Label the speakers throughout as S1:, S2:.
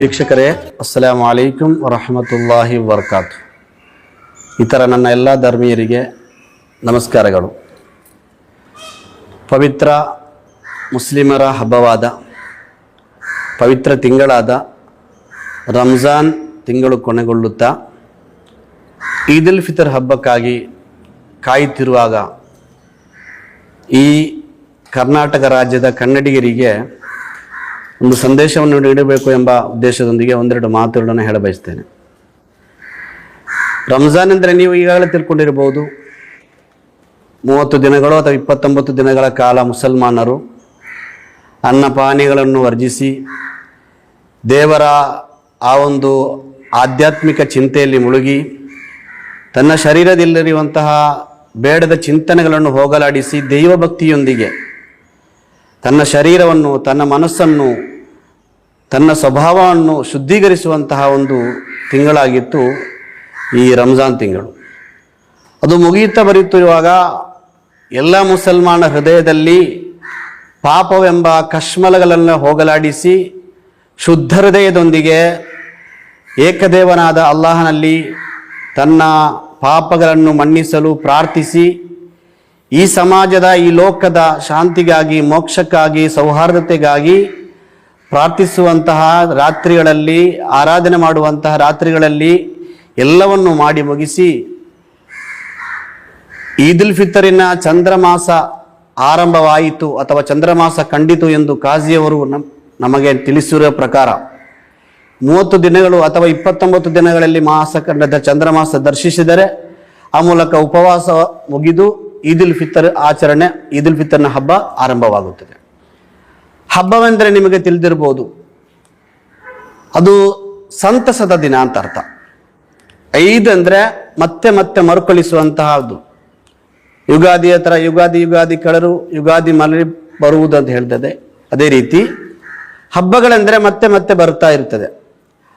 S1: ವೀಕ್ಷಕರೇ, ಅಸ್ಸಲಾಮು ಅಲೈಕುಂ ವರಹಮತುಲ್ಲಾಹಿ ವರ್ಕಾತು ಇತರ ನನ್ನ ಎಲ್ಲ ಧರ್ಮೀಯರಿಗೆ ನಮಸ್ಕಾರಗಳು. ಪವಿತ್ರ ಮುಸ್ಲಿಮರ ಹಬ್ಬವಾದ, ಪವಿತ್ರ ತಿಂಗಳಾದ ರಂಜಾನ್ ತಿಂಗಳು ಕೊನೆಗೊಳ್ಳುತ್ತಾ ಈದ್ ಉಲ್ ಫಿತರ್ ಹಬ್ಬಕ್ಕಾಗಿ ಕಾಯುತ್ತಿರುವಾಗ ಈ ಕರ್ನಾಟಕ ರಾಜ್ಯದ ಕನ್ನಡಿಗರಿಗೆ ಒಂದು ಸಂದೇಶವನ್ನು ನೀಡಬೇಕು ಎಂಬ ಉದ್ದೇಶದೊಂದಿಗೆ ಒಂದೆರಡು ಮಾತುಗಳನ್ನು ಹೇಳ ಬಯಸ್ತೇನೆ. ರಂಜಾನ್ ಅಂದರೆ ನೀವು ಈಗಾಗಲೇ ತಿಳ್ಕೊಂಡಿರಬಹುದು. ಮೂವತ್ತು ದಿನಗಳು ಅಥವಾ ಇಪ್ಪತ್ತೊಂಬತ್ತು ದಿನಗಳ ಕಾಲ ಮುಸಲ್ಮಾನರು ಅನ್ನಪಾನೀಯಗಳನ್ನು ವರ್ಜಿಸಿ ದೇವರ ಆ ಒಂದು ಆಧ್ಯಾತ್ಮಿಕ ಚಿಂತೆಯಲ್ಲಿ ಮುಳುಗಿ ತನ್ನ ಶರೀರದಲ್ಲಿರುವಂತಹ ಬೇಡದ ಚಿಂತನೆಗಳನ್ನು ಹೋಗಲಾಡಿಸಿ ದೈವಭಕ್ತಿಯೊಂದಿಗೆ ತನ್ನ ಶರೀರವನ್ನು, ತನ್ನ ಮನಸ್ಸನ್ನು, ತನ್ನ ಸ್ವಭಾವವನ್ನು ಶುದ್ಧೀಕರಿಸುವಂತಹ ಒಂದು ತಿಂಗಳಾಗಿತ್ತು ಈ ರಂಜಾನ್ ತಿಂಗಳು. ಅದು ಮುಗಿಯುತ್ತಾ ಬರೆಯುತ್ತಿರುವಾಗ ಎಲ್ಲ ಮುಸಲ್ಮಾನ ಹೃದಯದಲ್ಲಿ ಪಾಪವೆಂಬ ಕಶ್ಮಲಗಳನ್ನು ಹೋಗಲಾಡಿಸಿ ಶುದ್ಧ ಹೃದಯದೊಂದಿಗೆ ಏಕದೇವನಾದ ಅಲ್ಲಾಹನಲ್ಲಿ ತನ್ನ ಪಾಪಗಳನ್ನು ಮನ್ನಿಸಲು ಪ್ರಾರ್ಥಿಸಿ ಈ ಸಮಾಜದ, ಈ ಲೋಕದ ಶಾಂತಿಗಾಗಿ, ಮೋಕ್ಷಕ್ಕಾಗಿ, ಸೌಹಾರ್ದತೆಗಾಗಿ ಪ್ರಾರ್ಥಿಸುವಂತಹ ರಾತ್ರಿಗಳಲ್ಲಿ, ಆರಾಧನೆ ಮಾಡುವಂತಹ ರಾತ್ರಿಗಳಲ್ಲಿ ಎಲ್ಲವನ್ನು ಮಾಡಿ ಮುಗಿಸಿ ಈದುಲ್ ಫಿತರಿನ ಚಂದ್ರಮಾಸ ಆರಂಭವಾಯಿತು ಅಥವಾ ಚಂದ್ರಮಾಸ ಕಂಡಿತು ಎಂದು ಕಾಜಿಯವರು ನಮ್, ನಮಗೆ ತಿಳಿಸಿರುವ ಪ್ರಕಾರ ಮೂವತ್ತು ದಿನಗಳು ಅಥವಾ ಇಪ್ಪತ್ತೊಂಬತ್ತು ದಿನಗಳಲ್ಲಿ ಮಾಸ ಕಂಡದ ಚಂದ್ರಮಾಸ ದರ್ಶಿಸಿದರೆ ಆ ಮೂಲಕ ಉಪವಾಸ ಮುಗಿದು ಈದ್ ಉಲ್ ಫಿತರ್ ಆಚರಣೆ ಈದ್ ಉಲ್ ಫಿತರ್ನ ಹಬ್ಬ ಆರಂಭವಾಗುತ್ತದೆ. ಹಬ್ಬವೆಂದರೆ ನಿಮಗೆ ತಿಳಿದಿರ್ಬೋದು, ಅದು ಸಂತಸದ ದಿನ ಅಂತ ಅರ್ಥ. ಐದ್ ಅಂದ್ರೆ ಮತ್ತೆ ಮತ್ತೆ ಮರುಕಳಿಸುವಂತಹದ್ದು. ಯುಗಾದಿ ಹತ್ರ ಯುಗಾದಿ ಯುಗಾದಿ ಕಳರು, ಯುಗಾದಿ ಮರಳಿ ಬರುವುದು ಅಂತ ಹೇಳ್ತದೆ. ಅದೇ ರೀತಿ ಹಬ್ಬಗಳೆಂದರೆ ಮತ್ತೆ ಮತ್ತೆ ಬರ್ತಾ ಇರ್ತದೆ.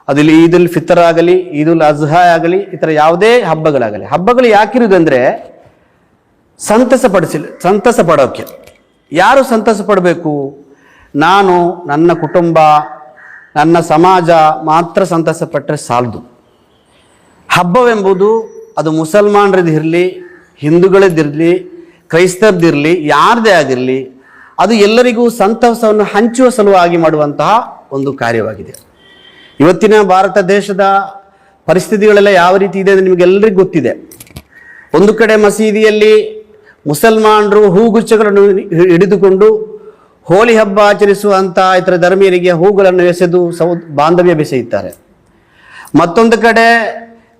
S1: ಅದು ಇಲ್ಲಿ ಈದ್ ಉಲ್ ಫಿತರ್ ಆಗಲಿ ಈದ್ ಉಲ್ ಅಜ್ಹಾ ಆಗಲಿ, ಈ ಥರ ಯಾವುದೇ ಹಬ್ಬಗಳಾಗಲಿ. ಹಬ್ಬಗಳು ಯಾಕಿರುವುದಂದ್ರೆ ಸಂತಸ ಪಡಿಸಿಲ್ಲ ಸಂತಸ ಪಡೋಕೆ ಯಾರು ಸಂತಸ ಪಡಬೇಕು ನಾನು, ನನ್ನ ಕುಟುಂಬ, ನನ್ನ ಸಮಾಜ ಮಾತ್ರ ಸಂತಸ ಪಟ್ಟರೆ ಸಾಲದು. ಹಬ್ಬವೆಂಬುದು ಅದು ಮುಸಲ್ಮಾನರದಿರಲಿ ಹಿಂದೂಗಳದ್ದಿರಲಿ ಕ್ರೈಸ್ತರದಿರಲಿ ಯಾರದೇ ಆಗಿರಲಿ, ಅದು ಎಲ್ಲರಿಗೂ ಸಂತಸವನ್ನು ಹಂಚುವ ಸಲುವಾಗಿ ಮಾಡುವಂತಹ ಒಂದು ಕಾರ್ಯವಾಗಿದೆ. ಇವತ್ತಿನ ಭಾರತ ದೇಶದ ಪರಿಸ್ಥಿತಿಗಳೆಲ್ಲ ಯಾವ ರೀತಿ ಇದೆ ನಿಮಗೆಲ್ಲರಿಗೂ ಗೊತ್ತಿದೆ. ಒಂದು ಕಡೆ ಮಸೀದಿಯಲ್ಲಿ ಮುಸಲ್ಮಾನರು ಹೂಗುಚ್ಛಗಳನ್ನು ಹಿಡಿದುಕೊಂಡು ಹೋಳಿ ಹಬ್ಬ ಆಚರಿಸುವಂಥ ಇತರ ಧರ್ಮೀಯರಿಗೆ ಹೂಗಳನ್ನು ಎಸೆದು ಸೌ, ಬಾಂಧವ್ಯ ಬೆಸೆಯುತ್ತಾರೆ. ಮತ್ತೊಂದು ಕಡೆ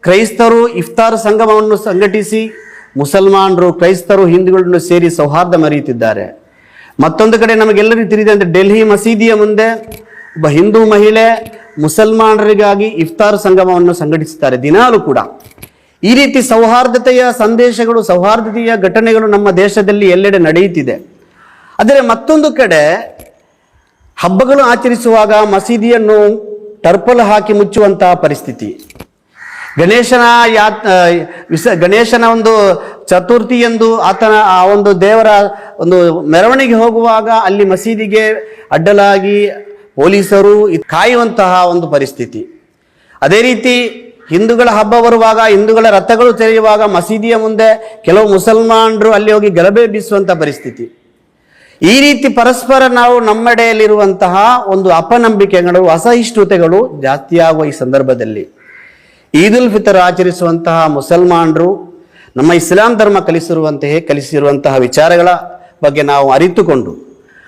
S1: ಕ್ರೈಸ್ತರು ಇಫ್ತಾರ್ ಸಂಗಮವನ್ನು ಸಂಘಟಿಸಿ ಮುಸಲ್ಮಾನರು ಕ್ರೈಸ್ತರು ಹಿಂದೂಗಳನ್ನು ಸೇರಿ ಸೌಹಾರ್ದ ಮರೆಯುತ್ತಿದ್ದಾರೆ. ಮತ್ತೊಂದು ಕಡೆ ನಮಗೆಲ್ಲರಿಗೂ ತಿಳಿದಂತೆ ಡೆಲ್ಲಿ ಮಸೀದಿಯ ಮುಂದೆ ಒಬ್ಬ ಹಿಂದೂ ಮಹಿಳೆ ಮುಸಲ್ಮಾನರಿಗಾಗಿ ಇಫ್ತಾರ್ ಸಂಗಮವನ್ನು ಸಂಘಟಿಸುತ್ತಾರೆ ದಿನಾಲು ಕೂಡ. ಈ ರೀತಿ ಸೌಹಾರ್ದತೆಯ ಸಂದೇಶಗಳು, ಸೌಹಾರ್ದತೆಯ ಘಟನೆಗಳು ನಮ್ಮ ದೇಶದಲ್ಲಿ ಎಲ್ಲೆಡೆ ನಡೆಯುತ್ತಿದೆ. ಆದರೆ ಮತ್ತೊಂದು ಕಡೆ ಹಬ್ಬಗಳು ಆಚರಿಸುವಾಗ ಮಸೀದಿಯನ್ನು ಟರ್ಪಲ್ ಹಾಕಿ ಮುಚ್ಚುವಂತಹ ಪರಿಸ್ಥಿತಿ. ಗಣೇಶನ ಯಾ ವಿಸ, ಗಣೇಶನ ಒಂದು ಚತುರ್ಥಿ ಎಂದು ಆತನ ಆ ಒಂದು ದೇವರ ಒಂದು ಮೆರವಣಿಗೆ ಹೋಗುವಾಗ ಅಲ್ಲಿ ಮಸೀದಿಗೆ ಅಡ್ಡಲಾಗಿ ಪೊಲೀಸರು ಕಾಯುವಂತಹ ಒಂದು ಪರಿಸ್ಥಿತಿ. ಅದೇ ರೀತಿ ಹಿಂದೂಗಳ ಹಬ್ಬ ಬರುವಾಗ, ಹಿಂದೂಗಳ ರಥಗಳು ತೆರೆಯುವಾಗ ಮಸೀದಿಯ ಮುಂದೆ ಕೆಲವು ಮುಸಲ್ಮಾನರು ಅಲ್ಲಿ ಹೋಗಿ ಗಲಭೆ ಬೀಸುವಂಥ ಪರಿಸ್ಥಿತಿ. ಈ ರೀತಿ ಪರಸ್ಪರ ನಾವು ನಮ್ಮೆಡೆಯಲ್ಲಿರುವಂತಹ ಒಂದು ಅಪನಂಬಿಕೆಗಳು, ಅಸಹಿಷ್ಣುತೆಗಳು ಜಾಸ್ತಿಯಾಗುವ ಈ ಸಂದರ್ಭದಲ್ಲಿ. ಈದ್ ಉಲ್ ಫಿತರ್ ಆಚರಿಸುವಂತಹ ಮುಸಲ್ಮಾನರು ನಮ್ಮ ಇಸ್ಲಾಂ ಧರ್ಮ ಕಲಿಸಿರುವಂತೆಯೇ ಕಲಿಸಿರುವಂತಹ ವಿಚಾರಗಳ ಬಗ್ಗೆ ನಾವು ಅರಿತುಕೊಂಡು,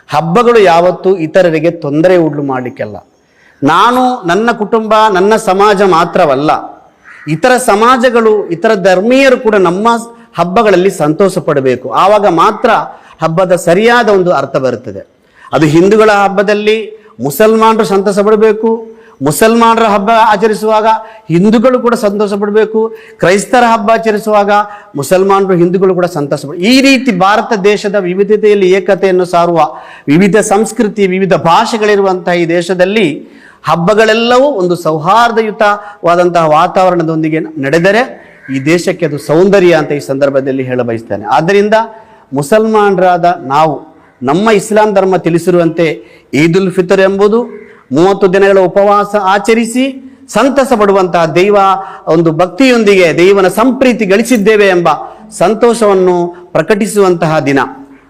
S1: ಹಬ್ಬಗಳು ಯಾವತ್ತೂ ಇತರರಿಗೆ ತೊಂದರೆ ಉಡ್ಲು ಮಾಡಲಿಕ್ಕೆಲ್ಲ. ನಾನು ನನ್ನ ಕುಟುಂಬ, ನನ್ನ ಸಮಾಜ ಮಾತ್ರವಲ್ಲ, ಇತರ ಸಮಾಜಗಳು, ಇತರ ಧರ್ಮೀಯರು ಕೂಡ ನಮ್ಮ ಹಬ್ಬಗಳಲ್ಲಿ ಸಂತೋಷ ಪಡಬೇಕು ಆವಾಗ ಮಾತ್ರ ಹಬ್ಬದ ಸರಿಯಾದ ಒಂದು ಅರ್ಥ ಬರುತ್ತದೆ. ಅದು ಹಿಂದೂಗಳ ಹಬ್ಬದಲ್ಲಿ ಮುಸಲ್ಮಾನರು ಸಂತೋಷ ಪಡಬೇಕು ಮುಸಲ್ಮಾನರ ಹಬ್ಬ ಆಚರಿಸುವಾಗ ಹಿಂದೂಗಳು ಕೂಡ ಸಂತೋಷ ಪಡಬೇಕು ಕ್ರೈಸ್ತರ ಹಬ್ಬ ಆಚರಿಸುವಾಗ ಮುಸಲ್ಮಾನರು, ಹಿಂದೂಗಳು ಕೂಡ ಸಂತೋಷ ಈ ರೀತಿ ಭಾರತ ದೇಶದ ವಿವಿಧತೆಯಲ್ಲಿ ಏಕತೆಯನ್ನು ಸಾರುವ ವಿವಿಧ ಸಂಸ್ಕೃತಿ, ವಿವಿಧ ಭಾಷೆಗಳಿರುವಂತಹ ಈ ದೇಶದಲ್ಲಿ ಹಬ್ಬಗಳೆಲ್ಲವೂ ಒಂದು ಸೌಹಾರ್ದಯುತವಾದಂತಹ ವಾತಾವರಣದೊಂದಿಗೆ ನಡೆದರೆ ಈ ದೇಶಕ್ಕೆ ಅದು ಸೌಂದರ್ಯ ಅಂತ ಈ ಸಂದರ್ಭದಲ್ಲಿ ಹೇಳ ಬಯಸ್ತೇನೆ. ಆದ್ದರಿಂದ ಮುಸಲ್ಮಾನರಾದ ನಾವು, ನಮ್ಮ ಇಸ್ಲಾಂ ಧರ್ಮ ತಿಳಿಸಿರುವಂತೆ ಈದ್ ಉಲ್ ಫಿತರ್ ಎಂಬುದು ಮೂವತ್ತು ದಿನಗಳ ಉಪವಾಸ ಆಚರಿಸಿ ಸಂತಸ ಪಡುವಂತಹ ದೈವ, ಒಂದು ಭಕ್ತಿಯೊಂದಿಗೆ ದೈವನ ಸಂಪ್ರೀತಿ ಗಳಿಸಿದ್ದೇವೆ ಎಂಬ ಸಂತೋಷವನ್ನು ಪ್ರಕಟಿಸುವಂತಹ ದಿನ.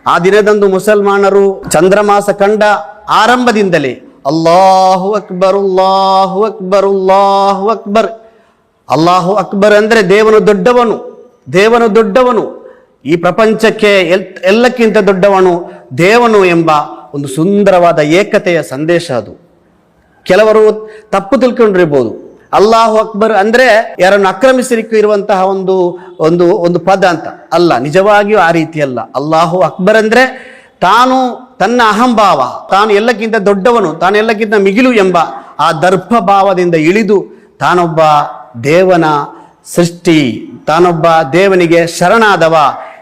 S1: ಆ ದಿನದಂದು ಮುಸಲ್ಮಾನರು ಚಂದ್ರಮಾಸ ಕಂಡ ಆರಂಭದಿಂದಲೇ ಅಲ್ಲಾಹು ಅಕ್ಬರ್ ಅಲ್ಲಾಹು ಅಕ್ಬರ್ ಅಲ್ಲಾಹು ಅಕ್ಬರ್ ಅಲ್ಲಾಹು ಅಕ್ಬರ್ ಅಂದರೆ ದೇವನು ದೊಡ್ಡವನು ದೇವನು ದೊಡ್ಡವನು. ಈ ಪ್ರಪಂಚಕ್ಕೆ ಎಲ್, ಎಲ್ಲಕ್ಕಿಂತ ದೊಡ್ಡವನು ದೇವನು ಎಂಬ ಒಂದು ಸುಂದರವಾದ ಏಕತೆಯ ಸಂದೇಶ ಅದು. ಕೆಲವರು ತಪ್ಪು ತಿಳ್ಕೊಂಡಿರ್ಬೋದು. ಅಲ್ಲಾಹು ಅಕ್ಬರ್ ಅಂದ್ರೆ ಯಾರನ್ನು ಆಕ್ರಮಿಸಲಿಕ್ಕೆ ಇರುವಂತಹ ಒಂದು ಒಂದು ಒಂದು ಪದ ಅಂತ. ಅಲ್ಲ, ನಿಜವಾಗಿಯೂ ಆ ರೀತಿ ಅಲ್ಲ ಅಲ್ಲಾಹು ಅಕ್ಬರ್ ಅಂದ್ರೆ ತಾನು ತನ್ನ ಅಹಂಭಾವ, ತಾನು ಎಲ್ಲಕ್ಕಿಂತ ದೊಡ್ಡವನು ತಾನೆಲ್ಲಕ್ಕಿಂತ ಮಿಗಿಲು ಎಂಬ ಆ ದರ್ಭ ಭಾವದಿಂದ ಇಳಿದು ತಾನೊಬ್ಬ ದೇವನ ಸೃಷ್ಟಿ, ತಾನೊಬ್ಬ ದೇವನಿಗೆ ಶರಣಾದವ.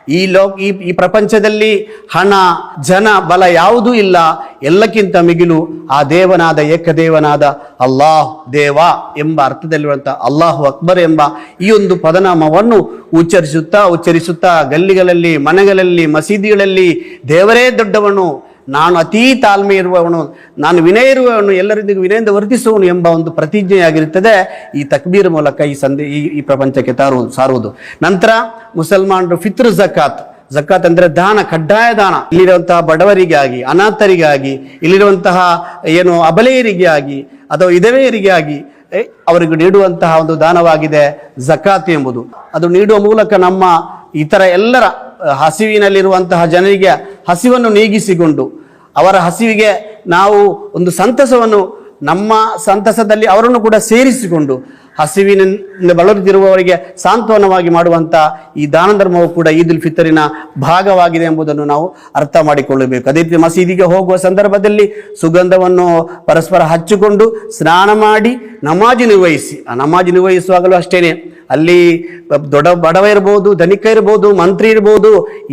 S1: ಈ ಲೋ ಈ ಈ ಪ್ರಪಂಚದಲ್ಲಿ ಹಣ, ಜನ, ಬಲ ಯಾವುದೂ ಇಲ್ಲ. ಎಲ್ಲಕ್ಕಿಂತ ಮಿಗಿಲು ಆ ದೇವನಾದ, ಏಕದೇವನಾದ ಅಲ್ಲಾಹ್ ದೇವ ಎಂಬ ಅರ್ಥದಲ್ಲಿರುವಂಥ ಅಲ್ಲಾಹು ಅಕ್ಬರ್ ಎಂಬ ಈ ಒಂದು ಪದನಾಮವನ್ನು ಉಚ್ಚರಿಸುತ್ತಾ ಉಚ್ಚರಿಸುತ್ತಾ, ಗಲ್ಲಿಗಳಲ್ಲಿ, ಮನೆಗಳಲ್ಲಿ, ಮಸೀದಿಗಳಲ್ಲಿ ದೇವರೇ ದೊಡ್ಡವನು. ನಾನು ಅತೀ ತಾಳ್ಮೆ ಇರುವವನು, ನಾನು ವಿನಯ ಇರುವವನು ಎಲ್ಲರಿಗೂ ವಿನಯದಿಂದ ವರ್ತಿಸುವನು ಎಂಬ ಒಂದು ಪ್ರತಿಜ್ಞೆಯಾಗಿರುತ್ತದೆ. ಈ ತಕ್ಬೀರ್ ಮೂಲಕ ಈ ಸಂದೇ, ಈ ಈ ಪ್ರಪಂಚಕ್ಕೆ ತಾರು, ಸಾರುವುದು. ನಂತರ ಮುಸಲ್ಮಾನರು ಫಿತ್ರ್ ಜಕಾತ್ ಜಕಾತ್ ಅಂದ್ರೆ ದಾನ, ಕಡ್ಡಾಯ ದಾನ. ಇಲ್ಲಿರುವಂತಹ ಬಡವರಿಗಾಗಿ, ಅನಾಥರಿಗಾಗಿ, ಇಲ್ಲಿರುವಂತಹ ಏನು ಅಬಲೆಯರಿಗಾಗಿ ಅಥವಾ ವಿಧವೆಯರಿಗೆ ಆಗಿ ಅವರಿಗೆ ನೀಡುವಂತಹ ಒಂದು ದಾನವಾಗಿದೆ ಜಕಾತ್ ಎಂಬುದು. ಅದು ನೀಡುವ ಮೂಲಕ ನಮ್ಮ ಇತರ ಎಲ್ಲರ ಹಸಿವಿನಲ್ಲಿರುವಂತಹ ಜನರಿಗೆ ಹಸಿವನ್ನು ನೀಗಿಸಿಕೊಂಡು ಅವರ ಹಸಿವಿಗೆ ನಾವು ಒಂದು ಸಂತಸವನ್ನು ನಮ್ಮ ಸಂತಸದಲ್ಲಿ ಅವರನ್ನು ಕೂಡ ಸೇರಿಸಿಕೊಂಡು ಹಸಿವಿನಿಂದ ಬಳಲುತ್ತಿರುವವರಿಗೆ ಸಾಂತ್ವನವಾಗಿ ಮಾಡುವಂಥ ಈ ದಾನ ಧರ್ಮವು ಕೂಡ ಈದ್ ಉಲ್ ಫಿತರಿನ ಭಾಗವಾಗಿದೆ ಎಂಬುದನ್ನು ನಾವು ಅರ್ಥ ಮಾಡಿಕೊಳ್ಳಬೇಕು. ಅದೇ ರೀತಿ ಮಸೀದಿಗೆ ಹೋಗುವ ಸಂದರ್ಭದಲ್ಲಿ ಸುಗಂಧವನ್ನು ಪರಸ್ಪರ ಹಚ್ಚಿಕೊಂಡು ಸ್ನಾನ ಮಾಡಿ ನಮಾಜ್ ನಿರ್ವಹಿಸಿ. ಆ ನಮಾಜ್ ನಿರ್ವಹಿಸುವಾಗಲೂ ಅಷ್ಟೇನೆ. ಅಲ್ಲಿ ದೊಡ್ಡ ಬಡವ ಇರ್ಬೋದು, ಧನಿಕ ಇರ್ಬೋದು, ಮಂತ್ರಿ ಇರ್ಬೋದು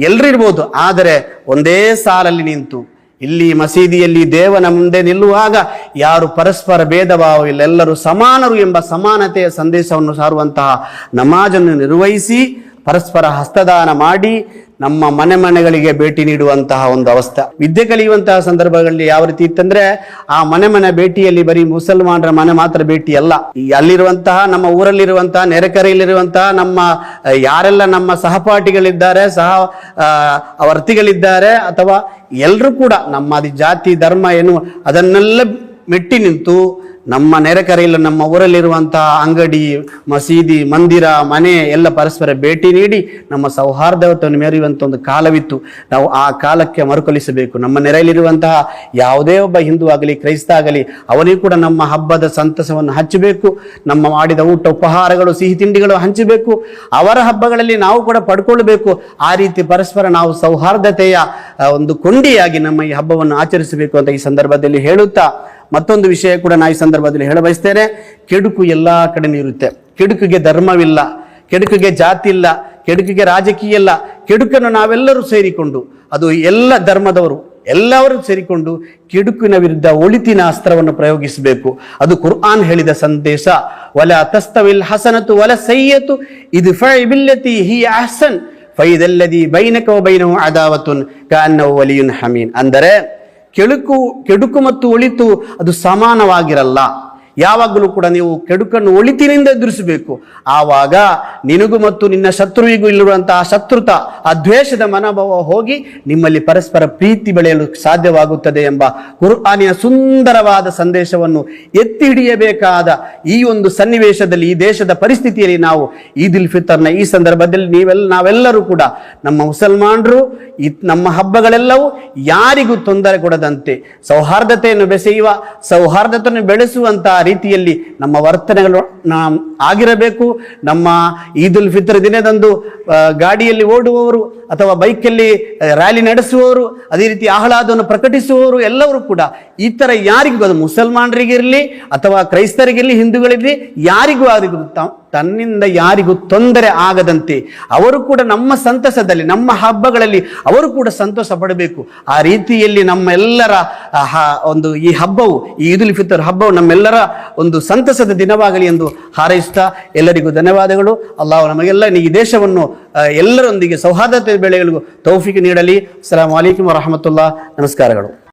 S1: ಎಲ್ಲರಿರ್ಬೋದು ಆದರೆ ಒಂದೇ ಸಾಲಲ್ಲಿ ನಿಂತು ಇಲ್ಲಿ ಮಸೀದಿಯಲ್ಲಿ ದೇವನ ಮುಂದೆ ನಿಲ್ಲುವಾಗ ಯಾರು ಪರಸ್ಪರ ಭೇದ ಭಾವವಿಲ್ಲ ಎಲ್ಲರೂ ಸಮಾನರು ಎಂಬ ಸಮಾನತೆಯ ಸಂದೇಶವನ್ನು ಸಾರುವಂತಹ ನಮಾಜನ್ನು ನಿರ್ವಹಿಸಿ ಪರಸ್ಪರ ಹಸ್ತದಾನ ಮಾಡಿ ನಮ್ಮ ಮನೆ ಮನೆಗಳಿಗೆ ಭೇಟಿ ನೀಡುವಂತಹ ಒಂದು ಅವಸ್ಥೆ. ವಿದ್ಯೆ ಕಲಿಯುವಂತಹ ಸಂದರ್ಭಗಳಲ್ಲಿ ಯಾವ ರೀತಿ ಇತ್ತಂದ್ರೆ ಆ ಮನೆ ಮನೆ ಭೇಟಿಯಲ್ಲಿ ಬರೀ ಮುಸಲ್ಮಾನರ ಮನೆ ಮಾತ್ರ ಭೇಟಿ ಅಲ್ಲ. ಅಲ್ಲಿರುವಂತಹ ನಮ್ಮ ಊರಲ್ಲಿರುವಂತಹ ನೆರೆಕರೆಯಲ್ಲಿರುವಂತಹ ನಮ್ಮ ಯಾರೆಲ್ಲ ನಮ್ಮ ಸಹಪಾಠಿಗಳಿದ್ದಾರೆ, ಸಹ ವರ್ತಿಗಳಿದ್ದಾರೆ ಅಥವಾ ಎಲ್ಲರೂ ಕೂಡ ನಮ್ಮ ಜಾತಿ ಧರ್ಮ, ಏನು, ಅದನ್ನೆಲ್ಲ ಮೆಟ್ಟಿ ನಿಂತು ನಮ್ಮ ನೆರೆಕರೆಯಲ್ಲಿ, ನಮ್ಮ ಊರಲ್ಲಿರುವಂತಹ ಅಂಗಡಿ, ಮಸೀದಿ, ಮಂದಿರ, ಮನೆ ಎಲ್ಲ ಪರಸ್ಪರ ಭೇಟಿ ನೀಡಿ ನಮ್ಮ ಸೌಹಾರ್ದವನ್ನು ಮೆರೆಯುವಂಥ ಒಂದು ಕಾಲವಿತ್ತು. ನಾವು ಆ ಕಾಲಕ್ಕೆ ಮರುಕಳಿಸಬೇಕು. ನಮ್ಮ ನೆರೆಯಲ್ಲಿರುವಂತಹ ಯಾವುದೇ ಒಬ್ಬ ಹಿಂದೂ ಆಗಲಿ, ಕ್ರೈಸ್ತ ಆಗಲಿ, ಅವನಿಗೂ ಕೂಡ ನಮ್ಮ ಹಬ್ಬದ ಸಂತಸವನ್ನು ಹಚ್ಚಬೇಕು ನಮ್ಮ ಮಾಡಿದ ಊಟ, ಉಪಹಾರಗಳು, ಸಿಹಿ ತಿಂಡಿಗಳು ಹಂಚಬೇಕು. ಅವರ ಹಬ್ಬಗಳಲ್ಲಿ ನಾವು ಕೂಡ ಪಡ್ಕೊಳ್ಬೇಕು. ಆ ರೀತಿ ಪರಸ್ಪರ ನಾವು ಸೌಹಾರ್ದತೆಯ ಒಂದು ಕೊಂಡಿಯಾಗಿ ನಮ್ಮ ಈ ಹಬ್ಬವನ್ನು ಆಚರಿಸಬೇಕು ಅಂತ ಈ ಸಂದರ್ಭದಲ್ಲಿ ಹೇಳುತ್ತಾ ಮತ್ತೊಂದು ವಿಷಯ ಕೂಡ ನಾ ಈ ಸಂದರ್ಭದಲ್ಲಿ ಹೇಳ ಬಯಸ್ತೇನೆ. ಕೆಡುಕು ಎಲ್ಲ ಕಡೆ ಇರುತ್ತೆ. ಕೆಡುಕಿಗೆ ಧರ್ಮವಿಲ್ಲ, ಕೆಡುಕಿಗೆ ಜಾತಿ ಇಲ್ಲ, ಕೆಡುಕಿಗೆ ರಾಜಕೀಯ ಇಲ್ಲ, ಕೆಡುಕನ್ನು ನಾವೆಲ್ಲರೂ ಸೇರಿಕೊಂಡು, ಅದು ಎಲ್ಲ ಧರ್ಮದವರು ಎಲ್ಲರೂ ಸೇರಿಕೊಂಡು ಕೆಡುಕಿನ ವಿರುದ್ಧ ಒಳಿತಿನ ಅಸ್ತ್ರವನ್ನು ಪ್ರಯೋಗಿಸಬೇಕು. ಅದು ಕುರ್ಆನ್ ಹೇಳಿದ ಸಂದೇಶ. ವಲ ತಸ್ತವಿಲ್ ಹಸನತು ವಲ ಸೈಯತು ಇದು ಬಿಲ್ಲತಿ ಹಿ ಹಸನ್ ಫೈದಲ್ಲದಿ ಬೈನಕೋ ಬೈನವು ಅದಾವತುನ್. ಕಾನ್ನವು ವಲಿಯುನ್ ಹಮೀನ್. ಅಂದರೆ ಕೆಡುಕು ಕೆಡುಕು ಮತ್ತು ಒಳಿತು ಅದು ಸಮಾನವಾಗಿರಲ್ಲ. ಯಾವಾಗಲೂ ಕೂಡ ನೀವು ಕೆಡುಕನ್ನು ಒಳಿತಿನಿಂದ ಎದುರಿಸಬೇಕು. ಆವಾಗ ನಿನಗೂ ಮತ್ತು ನಿನ್ನ ಶತ್ರುವಿಗೂ ಇಲ್ಲಿರುವಂತಹ ಶತ್ರುತ, ಆ ದ್ವೇಷದ ಮನೋಭಾವ ಹೋಗಿ ನಿಮ್ಮಲ್ಲಿ ಪರಸ್ಪರ ಪ್ರೀತಿ ಬೆಳೆಯಲು ಸಾಧ್ಯವಾಗುತ್ತದೆ ಎಂಬ ಕುರ್ಆನಿನ ಸುಂದರವಾದ ಸಂದೇಶವನ್ನು ಎತ್ತಿ ಹಿಡಿಯಬೇಕಾದ ಈ ಒಂದು ಸನ್ನಿವೇಶದಲ್ಲಿ, ಈ ದೇಶದ ಪರಿಸ್ಥಿತಿಯಲ್ಲಿ ನಾವು ಈದ್ ಉಲ್ ಫಿತರ್ನ ಈ ಸಂದರ್ಭದಲ್ಲಿ ನೀವೆಲ್ಲ ನಾವೆಲ್ಲರೂ ಕೂಡ ನಮ್ಮ ಮುಸಲ್ಮಾನರು, ಈ ನಮ್ಮ ಹಬ್ಬಗಳೆಲ್ಲವೂ ಯಾರಿಗೂ ತೊಂದರೆ ಕೊಡದಂತೆ, ಸೌಹಾರ್ದತೆಯನ್ನು ಬೆಸೆಯುವ, ಸೌಹಾರ್ದತೆಯನ್ನು ಬೆಳೆಸುವಂತಹ ರೀತಿಯಲ್ಲಿ ನಮ್ಮ ವರ್ತನೆಗಳು ಆಗಿರಬೇಕು. ನಮ್ಮ ಈದುಲ್ ಫಿತರ್ ದಿನದಂದು ಗಾಡಿಯಲ್ಲಿ ಓಡುವವರು ಅಥವಾ ಬೈಕಲ್ಲಿ ರ್ಯಾಲಿ ನಡೆಸುವವರು, ಅದೇ ರೀತಿ ಆಹ್ಲಾದವನ್ನು ಪ್ರಕಟಿಸುವವರು ಎಲ್ಲರೂ ಕೂಡ ಈ ಥರ ಯಾರಿಗೂ ಅದು ಮುಸಲ್ಮಾನರಿಗಿರಲಿ ಅಥವಾ ಕ್ರೈಸ್ತರಿಗಿರಲಿ, ಹಿಂದೂಗಳಿರಲಿ, ಯಾರಿಗೂ ತ- ತನ್ನಿಂದ ಯಾರಿಗೂ ತೊಂದರೆ ಆಗದಂತೆ ಅವರು ಕೂಡ ನಮ್ಮ ಸಂತಸದಲ್ಲಿ, ನಮ್ಮ ಹಬ್ಬಗಳಲ್ಲಿ ಅವರು ಕೂಡ ಸಂತೋಷ ಪಡಬೇಕು. ಆ ರೀತಿಯಲ್ಲಿ ನಮ್ಮೆಲ್ಲರ ಒಂದು ಈ ಹಬ್ಬವು, ಈ ಈದುಲ್ ಫಿತರ್ ಹಬ್ಬವು ನಮ್ಮೆಲ್ಲರ ಒಂದು ಸಂತಸದ ದಿನವಾಗಲಿ ಎಂದು ಹಾರೈಸುತ್ತಾ ಎಲ್ಲರಿಗೂ ಧನ್ಯವಾದಗಳು. ಅಲ್ಲ ನಮಗೆಲ್ಲ ಈ ದೇಶವನ್ನು ಎಲ್ಲರೊಂದಿಗೆ ಸೌಹಾರ್ದತೆ ಬೆಳೆಗಳಿಗೂ ತೌಫಿಕ್ ನೀಡಲಿ. ಅಸ್ಸಲಾಮ್ ವಲೈಕುಮ್ ವರಹಮತುಲ್ಲಾ. ನಮಸ್ಕಾರಗಳು.